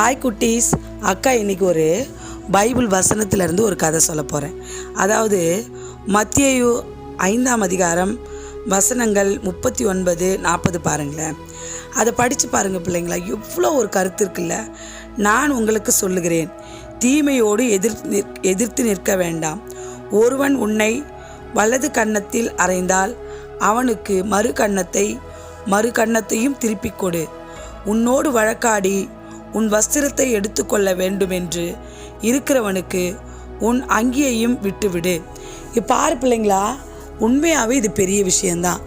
Hi குட்டீஸ். அக்கா இன்னைக்கு ஒரு பைபிள் வசனத்திலேருந்து ஒரு கதை சொல்ல போகிறேன் அதாவது மத்தியு ஐந்தாம் அதிகாரம் வசனங்கள் முப்பத்தி ஒன்பது நாற்பது பாருங்களேன். அதை படித்து பாருங்கள் பிள்ளைங்களா. எவ்வளோ ஒரு கருத்து இருக்குல்ல. நான் உங்களுக்கு சொல்லுகிறேன். தீமையோடு எதிர்த்து நிற் எதிர்த்து நிற்க வேண்டாம். ஒருவன் உன்னை வலது கன்னத்தில் அறைந்தால் அவனுக்கு மறு கன்னத்தை மறு கன்னத்தையும் திருப்பிக் கொடு. உன்னோடு வழக்காடி உன் வஸ்திரத்தை எடுத்துக்கொள்ள வேண்டுமென்று இருக்கிறவனுக்கு உன் அங்கியையும் விட்டுவிடு. இப்போ பாரு பிள்ளைங்களா உண்மையாகவே இது பெரிய விஷயந்தான்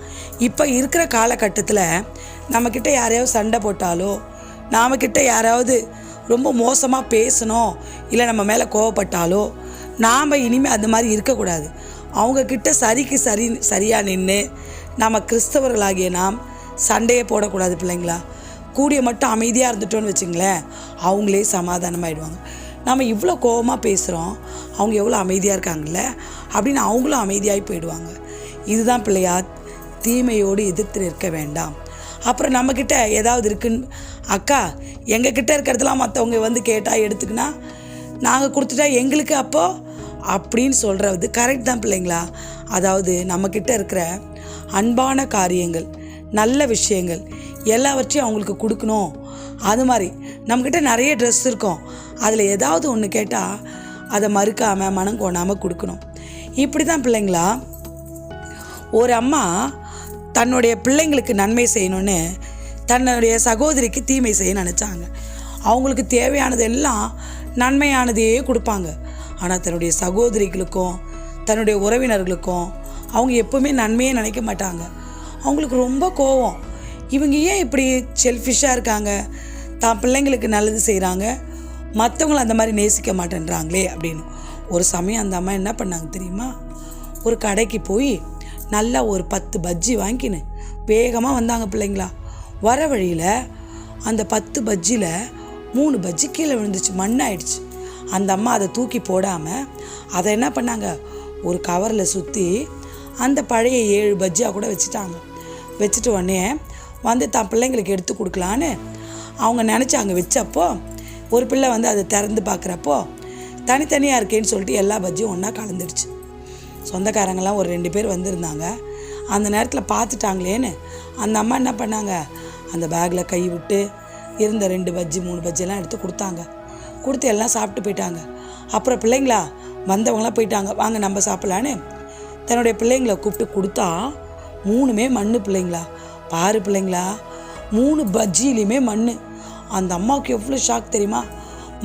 இப்போ இருக்கிற காலகட்டத்தில் நம்மக்கிட்ட யாரையாவது சண்டை போட்டாலோ நாமக்கிட்ட யாராவது ரொம்ப மோசமாக பேசணும் இல்லை நம்ம மேலே கோவப்பட்டாலோ நாம் இனிமேல் அந்த மாதிரி இருக்கக்கூடாது. அவங்கக்கிட்ட சரிக்கு சரி சரியாக நின்று நம்ம கிறிஸ்தவர்களாகிய நாம் சண்டையே போடக்கூடாது பிள்ளைங்களா. கூடிய மட்டும் அமைதியாக இருந்துட்டோன்னு வச்சுங்களேன் அவங்களே சமாதானமாகிடுவாங்க நம்ம இவ்வளோ கோபமாக பேசுகிறோம் அவங்க எவ்வளோ அமைதியாக இருக்காங்கல்ல அப்படின்னு அவங்களும் அமைதியாகி போயிடுவாங்க. இதுதான் பிள்ளையா தீமையோடு எதிர்த்து நிற்க வேண்டாம். அப்புறம் நம்மக்கிட்ட ஏதாவது இருக்குன்னு அக்கா எங்ககிட்ட இருக்கிறதெல்லாம் மற்றவங்க வந்து கேட்டால் எடுத்துக்கினா நாங்கள் கொடுத்துட்டா எங்களுக்கு அப்போ? அப்படின்னு சொல்கிறது கரெக்ட் தான் பிள்ளைங்களா. அதாவது நம்மக்கிட்ட இருக்கிற அன்பான காரியங்கள் நல்ல விஷயங்கள் எல்லாவற்றையும் அவங்களுக்கு கொடுக்கணும். அது மாதிரி நம்மக்கிட்ட நிறைய ட்ரெஸ் இருக்கும். அதில் ஏதாவது ஒன்று கேட்டால் அதை மறுக்காமல் மனம் கோணாமல் கொடுக்கணும். இப்படி தான் பிள்ளைங்களா? ஒரு அம்மா தன்னுடைய பிள்ளைங்களுக்கு நன்மை செய்யணும்னு தன்னுடைய சகோதரிக்கு தீமை செய்ய நினச்சாங்க. அவங்களுக்கு தேவையானது எல்லாம் நன்மையானதையே கொடுப்பாங்க. ஆனால் தன்னுடைய சகோதரிகளுக்கும் தன்னுடைய உறவினர்களுக்கும் அவங்க எப்பவுமே நன்மையே நினைக்க மாட்டாங்க. அவங்களுக்கு ரொம்ப கோவம். இவங்க ஏன் இப்படி செல்ஃபிஷாக இருக்காங்க? தான் பிள்ளைங்களுக்கு நல்லது செய்கிறாங்க மற்றவங்கள அந்த மாதிரி நேசிக்க மாட்டேன்றாங்களே அப்படின்னு. ஒரு சமயம் அந்த அம்மா என்ன பண்ணாங்க தெரியுமா? ஒரு கடைக்கு போய் நல்லா ஒரு பத்து பஜ்ஜி வாங்கின்னு வேகமாக வந்தாங்க பிள்ளைங்களா. வர வழியில் அந்த பத்து பஜ்ஜியில் மூணு பஜ்ஜி கீழே விழுந்துச்சு மண்ணாயிடுச்சு அந்த அம்மா அதை தூக்கி போடாமல் அதை என்ன பண்ணாங்க? ஒரு கவரில் சுற்றி அந்த பழைய ஏழு பஜ்ஜியாக கூட வச்சுட்டாங்க. வச்சுட்டு உடனே வந்து தான் பிள்ளைங்களுக்கு எடுத்து கொடுக்கலான்னு அவங்க நினச்சாங்க வச்சப்போ ஒரு பிள்ளை வந்து அதை திறந்து பார்க்குறப்போ தனித்தனியாக இருக்கேன்னு சொல்லிட்டு எல்லா பஜ்ஜியும் ஒன்றா கலந்துடுச்சு சொந்தக்காரங்கெல்லாம் ஒரு ரெண்டு பேர் வந்திருந்தாங்க. அந்த நேரத்தில் பார்த்துட்டாங்களேன்னு அந்த அம்மா என்ன பண்ணாங்க? அந்த பேக்கில் கை விட்டு இருந்த ரெண்டு பஜ்ஜி மூணு பஜ்ஜியெல்லாம் எடுத்து கொடுத்தாங்க. கொடுத்து எல்லாம் சாப்பிட்டு போயிட்டாங்க. அப்புறம் பிள்ளைங்களா வந்தவங்களாம் போயிட்டாங்க. வாங்க நம்ம சாப்பிட்லான்னு. தன்னுடைய பிள்ளைங்களை கூப்பிட்டு கொடுத்தா மூணுமே மண்ணு பிள்ளைங்களா. பாரு பிள்ளைங்களா மூணு பஜ்ஜிலையுமே மண் அந்த அம்மாவுக்கு எவ்வளோ ஷாக் தெரியுமா?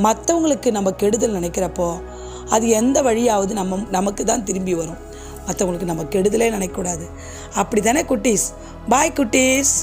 மற்றவங்களுக்கு நம்ம கெடுதல் நினைக்கிறப்போ அது எந்த வழியாவது நம்ம நமக்கு தான் திரும்பி வரும். மற்றவங்களுக்கு நம்ம கெடுதலே நினைக்கக்கூடாது. அப்படி தானே குட்டீஸ்? பாய் குட்டீஸ்.